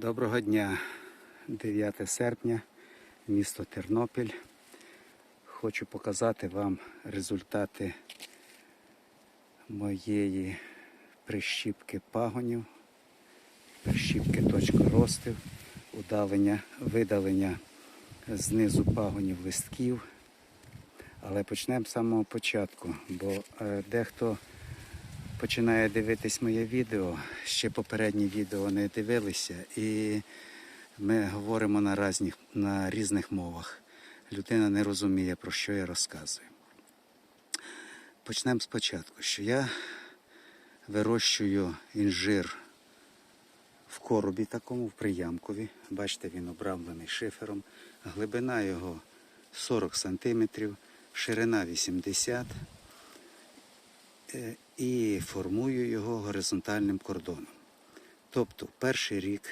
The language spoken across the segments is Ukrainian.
Доброго дня, 9 серпня, місто Тернопіль. Хочу показати вам результати моєї прищіпки пагонів, прищіпки точка ростів, удалення, видалення знизу пагонів листків. Але почнемо з самого початку, бо е, дехто починає дивитись моє відео, ще попередні відео не дивилися, і ми говоримо на різних, на різних мовах. Людина не розуміє, про що я розказую. Почнемо спочатку, що я вирощую інжир в коробі такому, в приямкові. Бачите, він обрамлений шифером. Глибина його 40 см, ширина 80 Е, і формую його горизонтальним кордоном. Тобто перший рік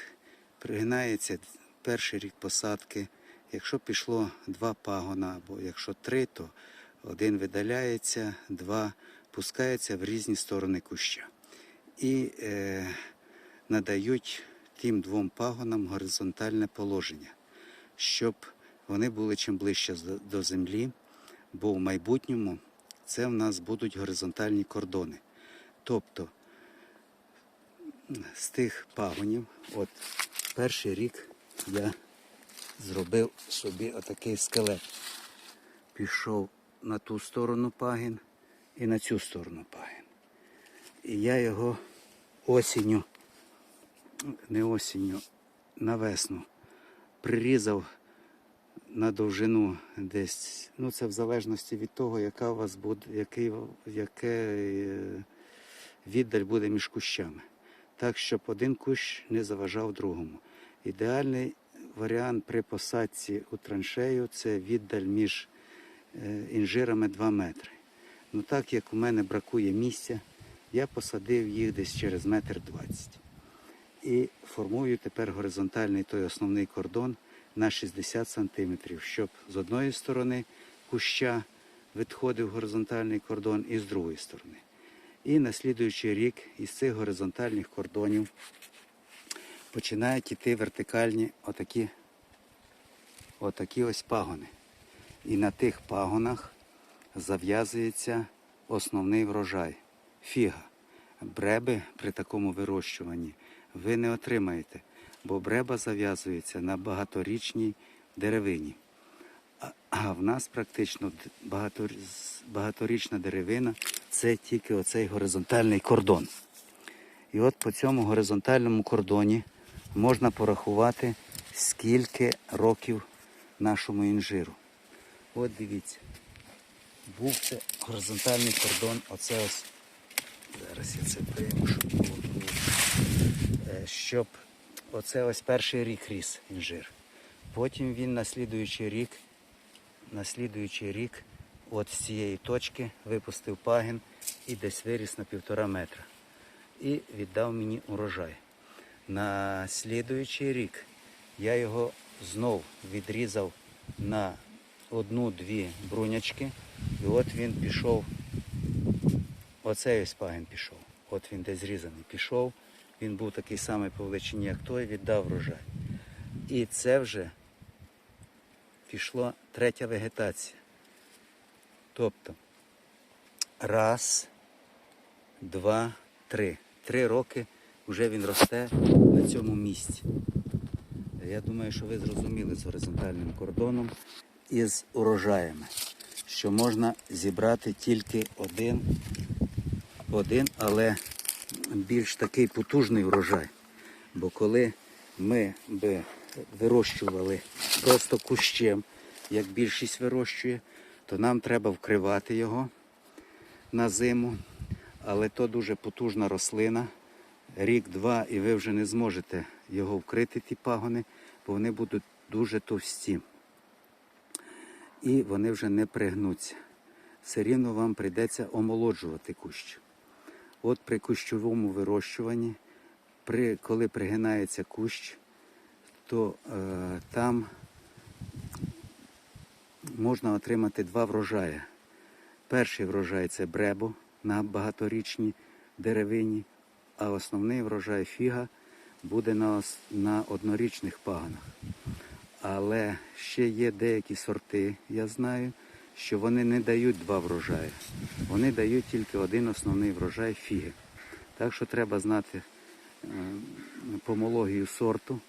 пригинається перший рік посадки. Якщо пішло два пагона, або якщо три, то один видаляється, два пускається в різні сторони куща. І е, надають тим двом пагонам горизонтальне положення, щоб вони були чим ближче до землі, бо в майбутньому це в нас будуть горизонтальні кордони. Тобто з тих пагонів, от перший рік я зробив собі отакий скелет. Пішов на ту сторону пагін і на цю сторону пагін. І я його осінню, не осінню, на весну прирізав на довжину десь, ну це в залежності від того, яка у вас буде, який, яке е, віддаль буде між кущами. Так, щоб один кущ не заважав другому. Ідеальний варіант при посадці у траншею це віддаль між е, інжирами 2 метри. Ну так як у мене бракує місця, я посадив їх десь через метр двадцять. І формую тепер горизонтальний той основний кордон на 60 сантиметрів, щоб з одної сторони куща відходив горизонтальний кордон і з другої сторони. І на слідуючий рік із цих горизонтальних кордонів починають йти вертикальні отакі, отакі ось пагони. І на тих пагонах зав'язується основний врожай фіга. Бреби при такому вирощуванні ви не отримаєте, бо бреба зав'язується на багаторічній деревині. А- в нас практично багаторічна деревина це тільки оцей горизонтальний кордон. І от по цьому горизонтальному кордоні можна порахувати, скільки років нашому інжиру. От дивіться. Був це горизонтальний кордон, оце ось. Зараз я це прийму, щоб було. Е, Щоб оце ось перший рік ріс інжир. Потім він на слідуючий рік, на рік, от з цієї точки випустив пагін і десь виріс на півтора метра. І віддав мені урожай. На слідуючий рік я його знов відрізав на одну-дві брунячки. І от він пішов, оцей ось пагін пішов. От він десь зрізаний пішов. Він був такий самий по величині, як той, віддав врожай. І це вже пішла третя вегетація. Тобто раз, два, три. Три роки вже він росте на цьому місці. Я думаю, що ви зрозуміли з горизонтальним кордоном і з урожаями, що можна зібрати тільки один, один, але більш такий потужний урожай. Бо коли ми би вирощували просто кущем, як більшість вирощує, то нам треба вкривати його на зиму. Але то дуже потужна рослина. Рік-два, і ви вже не зможете його вкрити, ті пагони, бо вони будуть дуже товсті. І вони вже не пригнуться. Все рівно вам прийдеться омолоджувати кущ. От при кущовому вирощуванні, при, коли пригинається кущ, то е, там можна отримати два врожаї. Перший врожай це бребо на багаторічній деревині, а основний врожай фіга буде на, на однорічних пагонах. Але ще є деякі сорти, я знаю, що вони не дають два врожаї. Вони дають тільки один основний врожай фіги. Так що треба знати е, помологію сорту,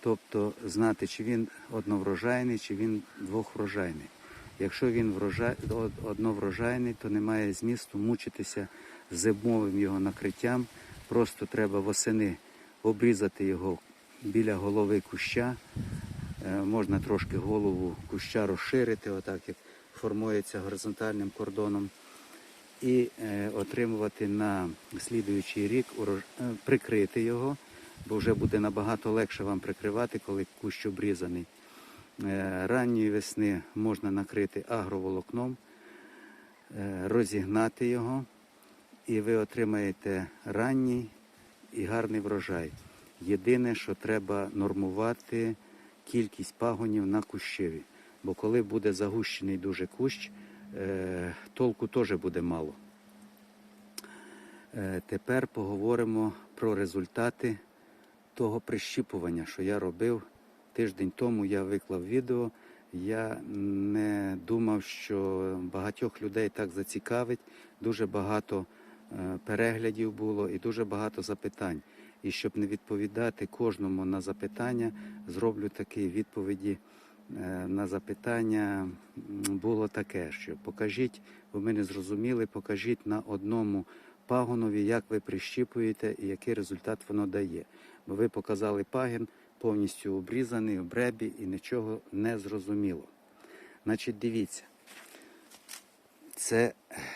тобто знати, чи він одноврожайний, чи він двохврожайний. Якщо він врожай, одноврожайний, то немає змісту мучитися зимовим його накриттям. Просто треба восени обрізати його біля голови куща. Е, Можна трошки голову куща розширити, отак як формується горизонтальним кордоном, і е, отримувати на слідуючий рік е, прикрити його, бо вже буде набагато легше вам прикривати, коли кущ обрізаний. Е, Ранньої весни можна накрити агроволокном, розігнати його, і ви отримаєте ранній і гарний врожай. Єдине, що треба нормувати кількість пагонів на кущеві. Бо коли буде загущений дуже кущ, е, толку теж буде мало. Е, Тепер поговоримо про результати того прищіпування, що я робив тиждень тому. Я виклав відео. Я не думав, що багатьох людей так зацікавить. Дуже багато е, переглядів було і дуже багато запитань. І щоб не відповідати кожному на запитання, зроблю такі відповіді на запитання. Було таке, що покажіть, бо ми не зрозуміли, покажіть на одному пагонові, як ви прищіпуєте і який результат воно дає. Бо ви показали пагін повністю обрізаний, в бребі і нічого не зрозуміло. Значить, дивіться. Це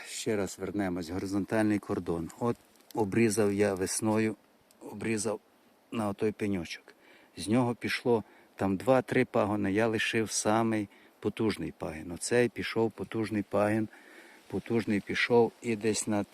ще раз вернемось, горизонтальний кордон. От обрізав я весною, обрізав на отой пеньочок. З нього пішло там два-три пагони, я лишив самий потужний пагін. Оцей пішов потужний пагін, потужний пішов і десь над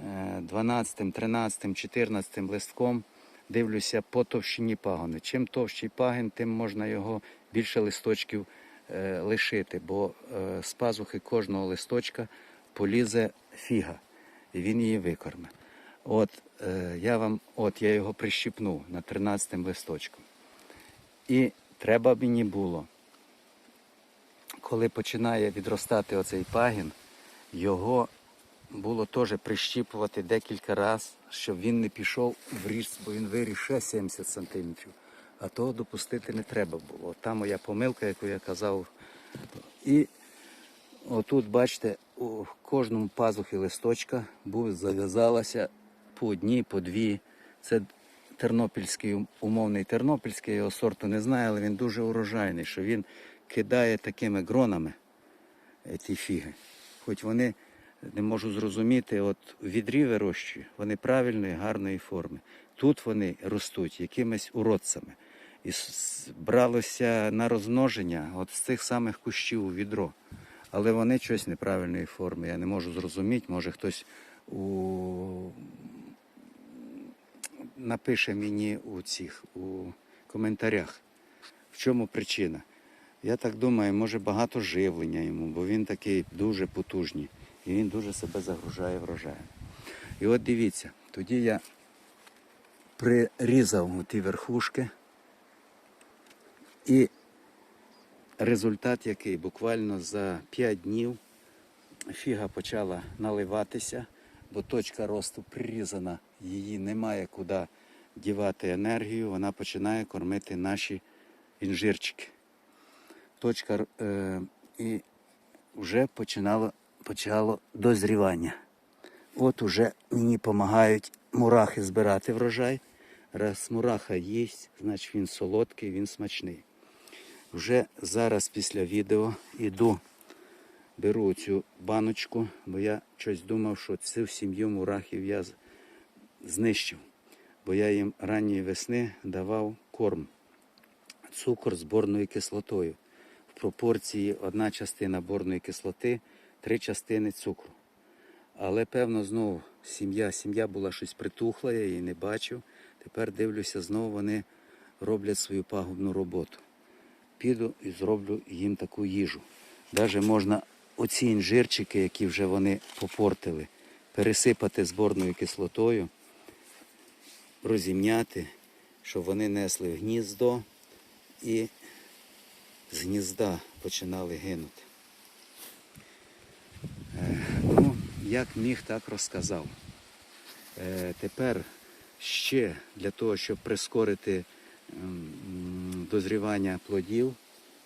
е, 12, 13, 14 листком дивлюся по товщині пагони. Чим товщий пагін, тим можна його більше листочків е, лишити, бо е, з пазухи кожного листочка полізе фіга, і він її викорме. От е, я вам, от я його прищіпнув на 13 листочком. І треба мені було, коли починає відростати оцей пагін, його було теж прищіпувати декілька разів, щоб він не пішов в ріст, бо він виріс ще 70 сантиметрів. А того допустити не треба було. От Та моя помилка, яку я казав. І отут, бачите, у кожному пазухі листочка був, зав'язалася по одній, по дві. Це тернопільський, умовний тернопільський, його сорту не знаю, але він дуже урожайний, що він кидає такими гронами е, ті фіги. Хоч вони не можу зрозуміти, от відрі вирощую, вони правильної, гарної форми. Тут вони ростуть якимись уродцями. І бралося на розмноження от з цих самих кущів у відро. Але вони щось неправильної форми. Я не можу зрозуміти, може хтось у... напише мені у цих у коментарях, в чому причина. Я так думаю, може багато живлення йому, бо він такий дуже потужний і він дуже себе загружає врожаєм. І от дивіться, тоді я прирізав ті верхушки, і результат який? Буквально за 5 днів фіга почала наливатися, бо точка росту прирізана, її немає куди дівати енергію, вона починає кормити наші інжирчики. Точка е, і вже починало, почало дозрівання. От уже мені допомагають мурахи збирати врожай. Раз мураха їсть, значить він солодкий, він смачний. Вже зараз після відео йду, беру цю баночку, бо я щось думав, що цю сім'ю мурахів я знищив. Бо я їм ранньої весни давав корм, цукор з борною кислотою. В пропорції одна частина борної кислоти, три частини цукру. Але певно знову сім'я, сім'я була щось притухла, я її не бачив. Тепер дивлюся, знову вони роблять свою пагубну роботу. Піду і зроблю їм таку їжу. Даже можна оці інжирчики, які вже вони попортили, пересипати зборною кислотою, розімняти щоб вони несли в гніздо і з гнізда починали гинути. Ну, як міг, так розказав. Е, Тепер ще для того, щоб прискорити дозрівання плодів,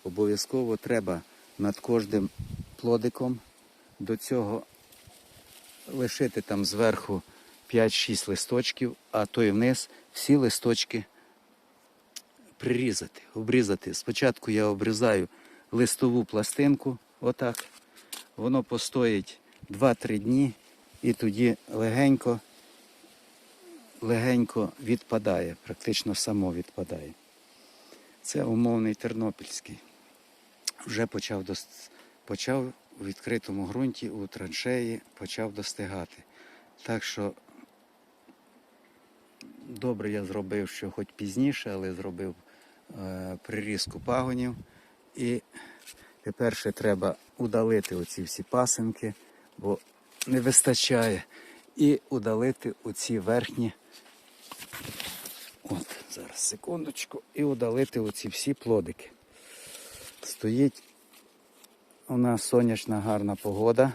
обов'язково треба над кожним плодиком до цього лишити там зверху 5-6 листочків, а то і вниз всі листочки прирізати, обрізати. Спочатку я обрізаю листову пластинку, отак. Воно постоїть 2-3 дні і тоді легенько, легенько відпадає, практично само відпадає. Це умовний тернопільський. Вже почав, дос- почав у відкритому ґрунті, у траншеї, почав достигати. Так що добре я зробив, що хоч пізніше, але зробив е, прирізку пагонів. І тепер ще треба удалити оці всі пасинки, бо не вистачає. І удалити оці верхні. От, зараз секундочку. І удалити оці всі плодики. Стоїть у нас сонячна гарна погода.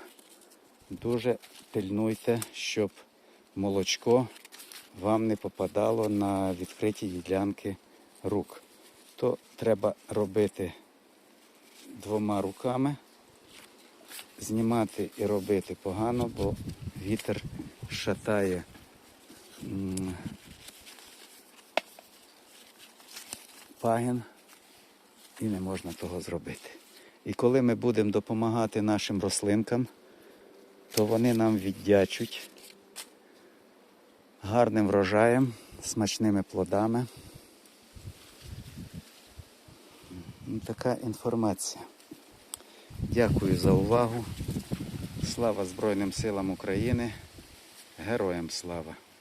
Дуже пильнуйте, щоб молочко вам не попадало на відкриті ділянки рук. То треба робити двома руками, знімати і робити погано, бо вітер шатає пагін і не можна того зробити. І коли ми будемо допомагати нашим рослинкам, то вони нам віддячуть гарним врожаєм, смачними плодами. Ну, Така інформація. Дякую за увагу. Слава Збройним силам України. Героям слава!